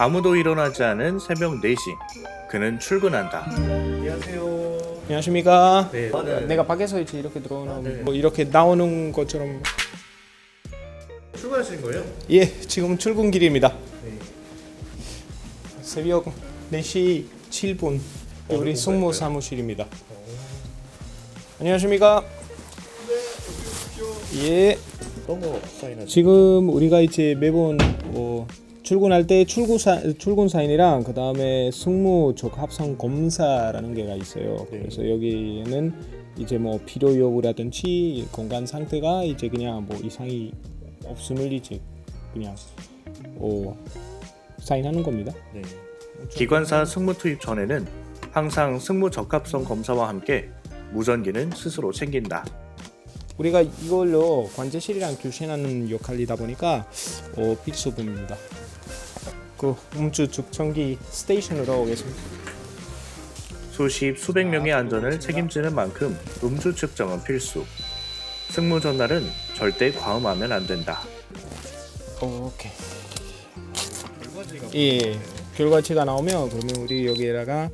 아무도 일어나지 않은 새벽 4시. 그는 출근한다. 안녕하세요. 안녕하십니까. 네. 내가 밖에서 이제 이렇게 들어오는 네. 뭐 이렇게 나오는 것처럼 출근하시는 거예요? 예 지금 출근 길입니다. 네. 새벽 4시 7분 우리 승무 사무실입니다. 안녕하십니까. 예. 어떤 거 사인하세요? 지금 우리가 이제 매번 뭐 출근할 때 출구 사, 출근 사인이랑 그 다음에 승무 적합성 검사라는 게가 있어요. 네. 그래서 여기에는 이제 뭐 필요 여부라든지 공간 상태가 이제 그냥 뭐 이상이 없음을 이제 그냥 어, 사인하는 겁니다. 네. 기관사 승무 투입 전에는 항상 승무 적합성 검사와 함께 무전기는 스스로 챙긴다. 우리가 이걸로 관제실이랑 교신하는 역할이다 보니까 어, 필수품입니다. 그 음주 측정기 스테이션으로 오겠습니다. 수십 수백 명의 안전을 책임지는 만큼 음주 측정은 필수. 승무 전날은 절대 과음하면 안 된다. 오케이. 예. 결과치가 나오면 그러면 우리 여기에다가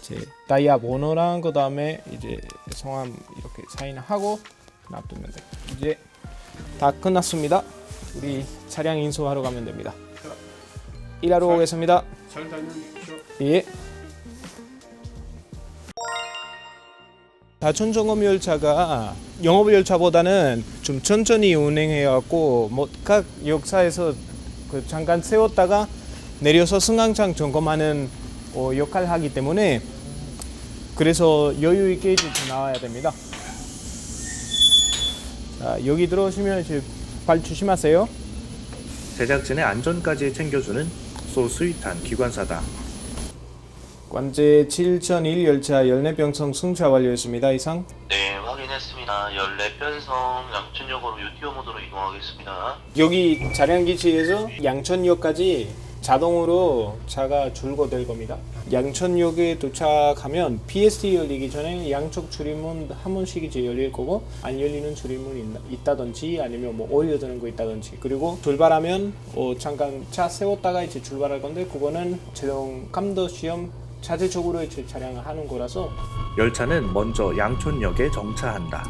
이제 다이아 번호랑 그 다음에 이제 성함 이렇게 사인하고 놔두면 돼. 이제 다 끝났습니다. 우리 차량 인수하러 가면 됩니다. 일하러 오겠습니다. 잘 다녀오십시오. 예. 다천 점검 열차가 영업 열차보다는 좀 천천히 운행해갖고 뭐각 역사에서 그 잠깐 세웠다가 내려서 승강장 점검하는 어, 역할을 하기 때문에 그래서 여유 있게 나와야 됩니다. 자 여기 들어오시면 이제 발 조심하세요. 제작진의 안전까지 챙겨주는 소스윗한 기관사다. 관제 7001 열차 14병성 승차 완료했습니다. 이상. 네, 확인했습니다. 14편성 양천역으로 유티오 모드로 이동하겠습니다. 여기 차량 기지에서 양천역까지 자동으로 차가 줄고 될 겁니다. 양천역에 도착하면 PST 열리기 전에 양쪽 출입문 한 번씩 이제 열릴 거고 안 열리는 출입문이 있나- 있다 든지 아니면 뭐 올려두는 거 있다든지 그리고 출발하면 어 잠깐 차 세웠다가 이제 출발할 건데 그거는 자동 감도 시험 자체적으로 이제 차량을 하는 거라서 열차는 먼저 양촌역에 정차한다.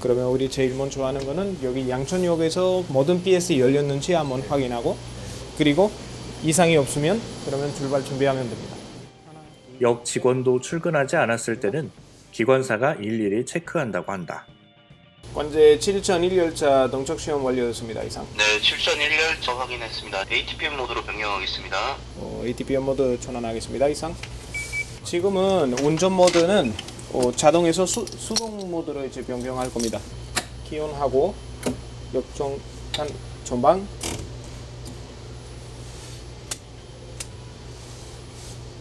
그러면 우리 제일 먼저 하는 거는 여기 양천역에서 모든 PS 열렸는지 한번 확인하고 그리고 이상이 없으면 그러면 출발 준비하면 됩니다. 역 직원도 출근하지 않았을 때는 기관사가 일일이 체크한다고 한다. 관제 7001 열차 동적 시험 완료됐습니다. 이상. 네, 7001열차 확인했습니다. ATPM 모드로 변경하겠습니다. 어, ATPM 모드 전환하겠습니다. 이상. 지금은 운전 모드는 어, 자동에서 수, 수동 모드로 이제 변경할 겁니다. 기온하고 역정한 전방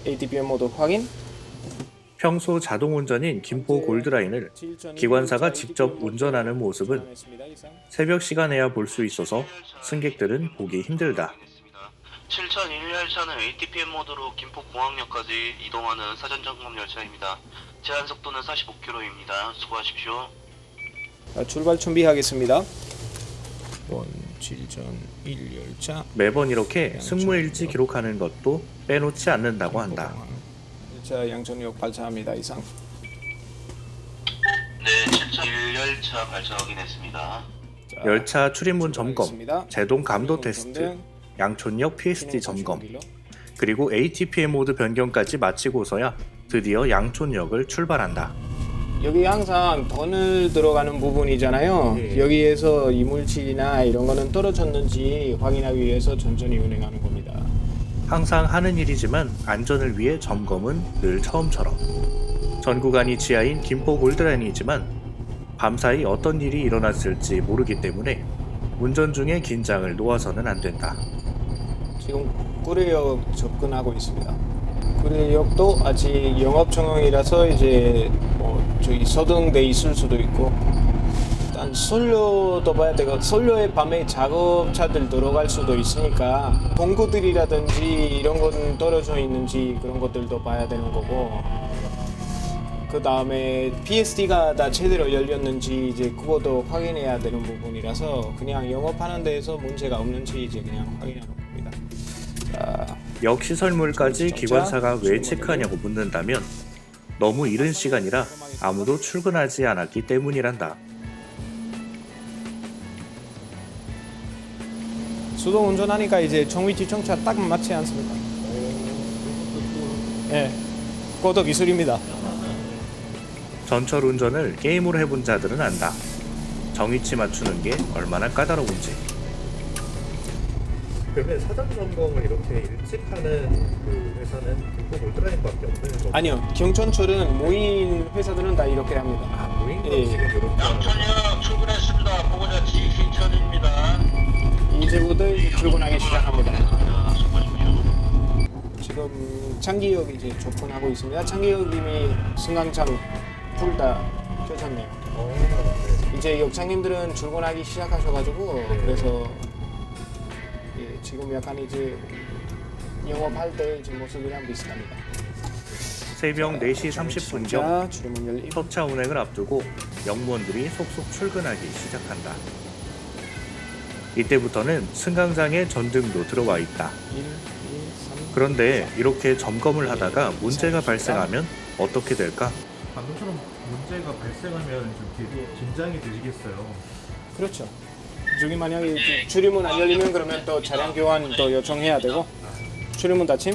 ATPM 모드 확인. 평소 자동 운전인 김포 골드라인을 기관사가 직접 운전하는 모습은 새벽 시간에야 볼 수 있어서 승객들은 보기 힘들다. 7001 열차는 ATPM 모드로 김포 공항역까지 이동하는 사전 점검 열차입니다. 제한 속도는 45km입니다. 수고하십시오. 자, 출발 준비하겠습니다. 원 질전 1 열차 매번 이렇게 승무일지 기록하는 것도 빼놓지 않는다고 한다. 열차 양천역 발차합니다. 이상. 네, 7001열차 발차 확인했습니다. 자, 열차 출입문 점검, 출발하겠습니다. 제동 감도 테스트, 양촌역 PST 점검. 그리고 ATPM 모드 변경까지 마치고서야 드디어 양촌역을 출발한다. 여기 항상 던을 들어가는 부분이잖아요. 예. 여기에서 이물질이나 이런 거는 떨어졌는지 확인하기 위해서 천천히 운행하는 겁니다. 항상 하는 일이지만 안전을 위해 점검은 늘 처음처럼. 전 구간이 지하인 김포 골드라인이지만 밤사이 어떤 일이 일어났을지 모르기 때문에 운전 중에 긴장을 놓아서는 안 된다. 지금 구례역 접근하고 있습니다. 구례역도 아직 영업 정황이라서 이제 뭐 저기 서등돼 있을 수도 있고. 일단 솔로도 봐야 되고 솔로의 밤에 작업차들 들어갈 수도 있으니까 봉구들이라든지 이런 건 떨어져 있는지 그런 것들도 봐야 되는 거고. 그 다음에 PSD가 다 제대로 열렸는지 이제 그것도 확인해야 되는 부분이라서 그냥 영업하는 데에서 문제가 없는지 이제 그냥 확인하는 겁니다. 자, 역시 설물까지 기관사가 왜 체크하냐고 묻는다면 너무 이른 시간이라 아무도 출근하지 않았기 때문이란다. 수동 운전하니까 이제 정위치 정차 딱 맞지 않습니까? 예, 그것도 기술입니다. 전철 운전을 게임으로 해본 자들은 안다. 정위치 맞추는 게 얼마나 까다로운지. 그러면 사전 점검을 이렇게 일찍 하는 그 회사는 김포 골드라인밖에 없는 거고 아니요, 경천철은 모인 회사들은 다 이렇게 합니다. 아, 모임 예. 방식은 이렇게 양천역 출근했습니다. 보고자치 신천입니다. 이제부터 이제 출근하기 시작합니다. 자, 수고하십시오. 지금 창기역 이제 접근하고 있습니다. 창기역 이미 승강차로 풀다 켜졌네요. 어, 네. 이제 역장님들은 출근하기 시작하셔가지고 네. 그래서 예, 지금 약간 이제 영업할 때 이제 모습이랑 비슷합니다. 새벽 4시 30분경 자, 출문 열리. 첫차 운행을 앞두고 영무원들이 속속 출근하기 시작한다. 이때부터는 승강장에 전등도 들어와 있다. 1, 2, 3. 그런데 이렇게 점검을 하다가 문제가 발생하면 어떻게 될까? 방금처럼 문제가 발생하면 좀 되게 긴장이 되시겠어요 그렇죠. 저기 만약에 출입문 안 열리면 그러면 또 차량 교환 또 요청해야 되고 출입문 닫힘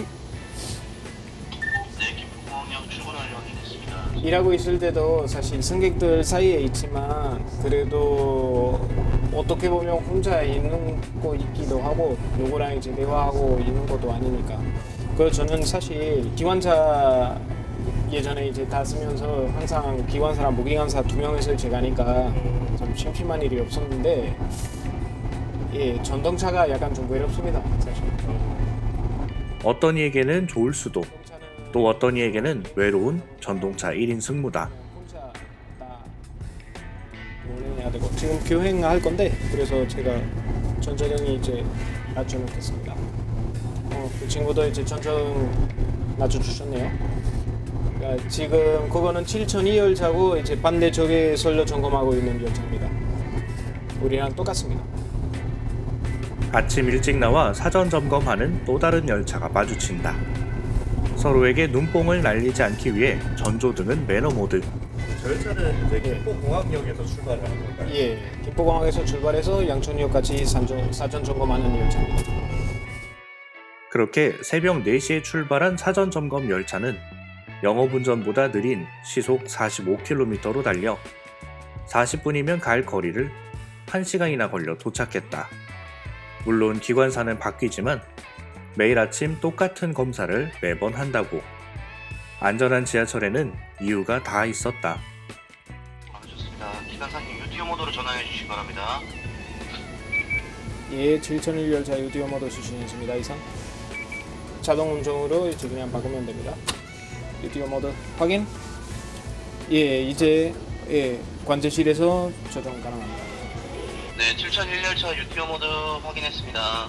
네, 김포공항역 출근하려 확인했습니다. 일하고 있을 때도 사실 승객들 사이에 있지만 그래도 어떻게 보면 혼자 있는 거 있기도 하고 누구랑 이제 대화하고 있는 것도 아니니까 그 저는 사실 기관차 예전에 이제 다 쓰면서 항상 기관사랑 무기관사 두 명에서 이제 가니까 참 심심한 일이 없었는데 예 전동차가 약간 좀 외롭습니다 사실 어떤 이에게는 좋을 수도 또 어떤 이에게는 외로운 전동차 1인 승무다. 혼자 다 운행해야 되고 지금 교행할 건데 그래서 제가 전자등이 이제 낮춰놓겠습니다. 어, 그 친구도 이제 전자등 낮춰주셨네요. 지금 그거는 7002 열차고 이제 반대쪽에 선로 점검하고 있는 열차입니다. 우리랑 똑같습니다. 아침 일찍 나와 사전 점검하는 또 다른 열차가 마주친다. 서로에게 눈뽕을 날리지 않기 위해 전조등은 매너 모드. 절차는 이제 예. 김포 공항역에서 출발을 하는 건가요? 예, 김포공항에서 출발해서 양천역까지 산전, 사전 점검하는 열차입니다. 그렇게 새벽 4시에 출발한 사전 점검 열차는 영업 운전보다 느린 시속 45km로 달려 40분이면 갈 거리를 1시간이나 걸려 도착했다. 물론 기관사는 바뀌지만 매일 아침 똑같은 검사를 매번 한다고. 안전한 지하철에는 이유가 다 있었다. 많으셨습니다. 기관사님 유티오 모드로 전화해 주시기 바랍니다. 예, 7001 열차 유디오 모드 수신했습니다. 이상 자동 운전으로 이제 그냥 바꾸면 됩니다. 유디오 모드 확인. 예, 이제 예 관제실에서 조정 가능합니다. 네, 7001 열차 유티오 모드 확인했습니다.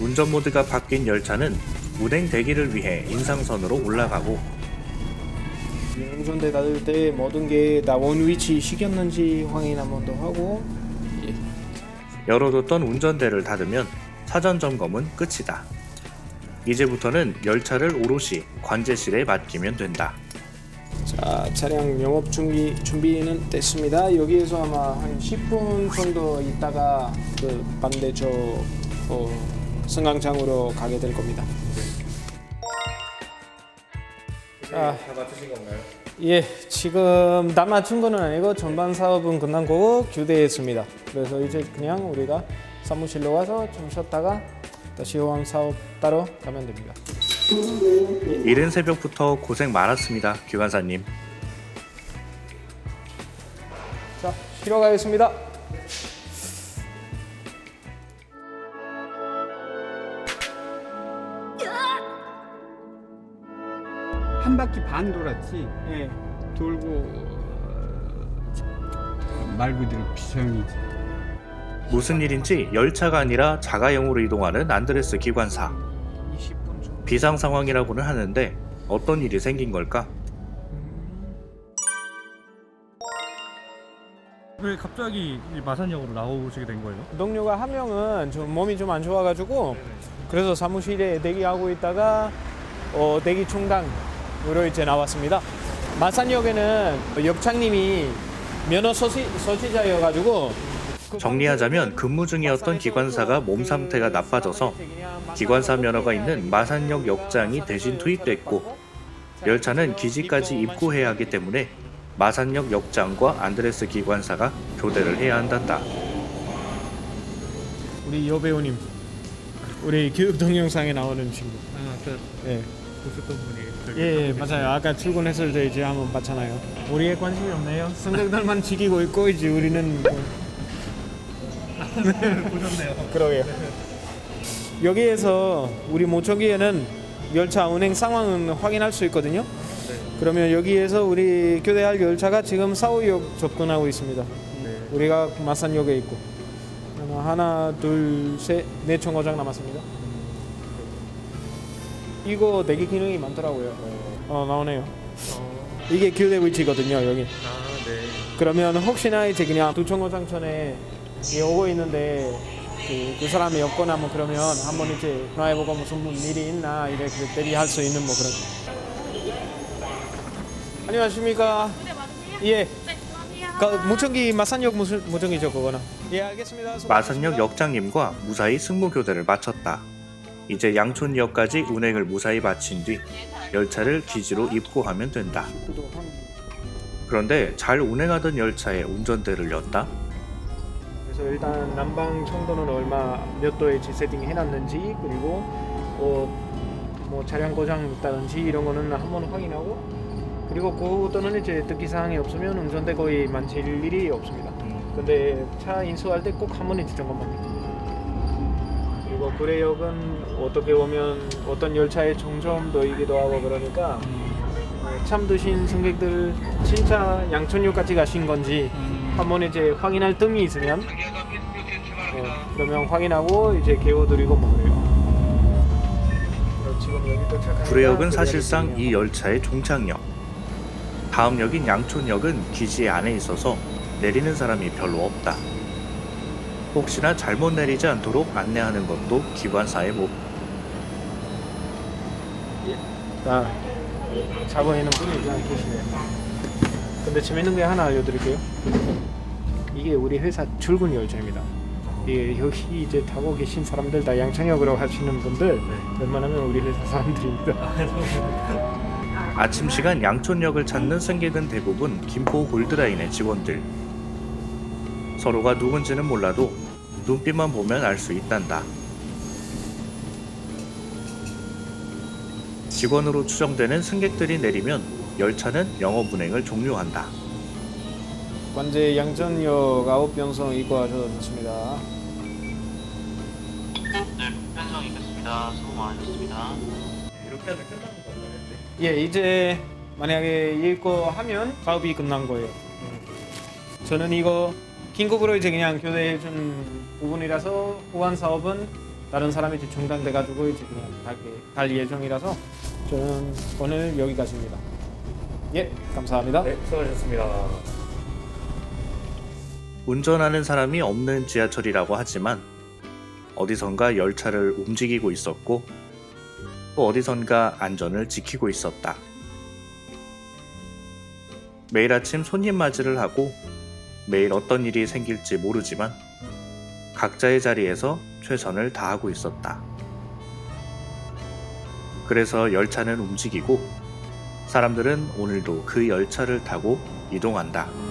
운전 모드가 바뀐 열차는 운행 대기를 위해 인상선으로 올라가고 예, 운전대 닫을 때 모든 게 나온 위치 시켰는지 확인 한 번 더 하고 예, 열어뒀던 운전대를 닫으면 사전 점검은 끝이다. 이제부터는 열차를 오롯이 관제실에 맡기면 된다. 자 차량 영업 준비 준비는 됐습니다. 여기에서 아마 한 10분 정도 있다가 그 반대쪽 어, 승강장으로 가게 될 겁니다. 아. 다 맞추신 건가요? 예, 지금 다 맞춘 거는 아니고 전반 사업은 끝난 거고 교대했습니다. 그래서 이제 그냥 우리가 사무실로 와서 좀 쉬었다가 다시 호황 사업 따로 가면 됩니다. 이른 새벽부터 고생 많았습니다, 기관사님. 자, 쉬러 가겠습니다. 한 바퀴 반 돌았지 예. 돌고 어, 말 그대로 비상이지 무슨 일인지 열차가 아니라 자가용으로 이동하는 안드레스 기관사. 20분 정도. 비상 상황이라고는 하는데 어떤 일이 생긴 걸까? 왜 갑자기 이 마산역으로 나오시게 된 거예요? 동료가 한 명은 좀 몸이 좀 안 좋아가지고 그래서 사무실에 대기하고 있다가 어, 대기 충당으로 이제 나왔습니다. 마산역에는 역장님이 면허 소지, 소지자여가지고 정리하자면 근무 중이었던 기관사가 몸 상태가 나빠져서 기관사 면허가 있는 마산역 역장이 대신 투입됐고 열차는 기지까지 입구해야 하기 때문에 마산역 역장과 안드레스 기관사가 교대를 해야 한단다. 우리 여배우님, 우리 교육 동영상에 나오는 친구. 아그 예. 보셨던 분이 저기 예, 예, 맞아요. 아까 출근했을 때 이제 한번 봤잖아요. 우리의 관심이 없네요. 승객들만 지키고 있고 이제 우리는 뭐... 보셨네요. 그러게요. 여기에서 우리 모처기에는 열차 운행 상황은 확인할 수 있거든요. 그러면 여기에서 우리 교대할 열차가 지금 사우역 접근하고 있습니다. 네. 우리가 마산역에 있고 아마 하나, 둘, 셋, 네 정거장 남았습니다. 이거 대기 기능이 많더라고요. 어 나오네요. 어, 이게 교대 위치거든요 여기. 아 네. 그러면 혹시나 이제 그냥 두 정거장 전에 이 오고 있는데 그, 그 사람이 없거나 뭐 그러면 한번 이제 전화해보고 무슨 일이 있나 이렇게 대비할 수 있는 뭐 그런. 안녕하십니까. 예. 그 무청기 마산역 무슨 무청기죠 그거는. 예 알겠습니다. 마산역 역장님과 무사히 승무 교대를 마쳤다. 이제 양촌역까지 운행을 무사히 마친 뒤 열차를 기지로 입고하면 된다. 그런데 잘 운행하던 열차에 운전대를 였다. 그래서 일단 난방 청도는 얼마 몇 도에 세팅 해놨는지 그리고 어, 뭐 차량 고장 있다든지 이런 거는 한번 확인하고 그리고 그 또는 이제 특기 사항이 없으면 운전대 거의 만질 일이 없습니다. 근데 차 인수할 때 꼭 한번 이제 점검합니다. 그리고 구례역은 어떻게 보면 어떤 열차의 종점도이기도 하고 그러니까 어, 참 드신 승객들 진짜 양천역까지 가신 건지 한번 이제 확인할 뜸이 있으면 예, 그러면 확인하고 이제 개워드리고 뭐 그래요. 구례역은 사실상. 이 열차의 종착역. 다음 역인 양촌역은 기지 안에 있어서 내리는 사람이 별로 없다. 혹시나 잘못 내리지 않도록 안내하는 것도 기관사의 목. 자, 자고 있는 분이 그냥 계시네요. 근데 재밌는 게 하나 알려드릴게요. 이게 우리 회사 출근 열차입니다. 이게 여기 이제 타고 계신 사람들 다 양천역으로 가시는 분들 웬만하면 우리 회사 사람들입니다. 아침 시간 양촌역을 찾는 승객은 대부분 김포 골드라인의 직원들. 서로가 누군지는 몰라도 눈빛만 보면 알 수 있단다. 직원으로 추정되는 승객들이 내리면 열차는 영업 운행을 종료한다. 관제 양천역 9변성 입고하셔도 좋습니다. 네, 편성 있겠습니다. 수고 많으셨습니다. 이렇게 하면 끝나는 건가요? 네. 예, 이제 만약에 읽고 하면 사업이 끝난 거예요. 저는 이거 긴급으로 이제 그냥 교대해 준 부분이라서 보안 사업은 다른 사람이 이제 중단돼 가지고 이제 그냥 가게 갈 예정이라서 저는 오늘 여기까지입니다. 예, 감사합니다. 네, 수고하셨습니다. 운전하는 사람이 없는 지하철이라고 하지만 어디선가 열차를 움직이고 있었고 또 어디선가 안전을 지키고 있었다. 매일 아침 손님 맞이를 하고 매일 어떤 일이 생길지 모르지만 각자의 자리에서 최선을 다하고 있었다. 그래서 열차는 움직이고 사람들은 오늘도 그 열차를 타고 이동한다.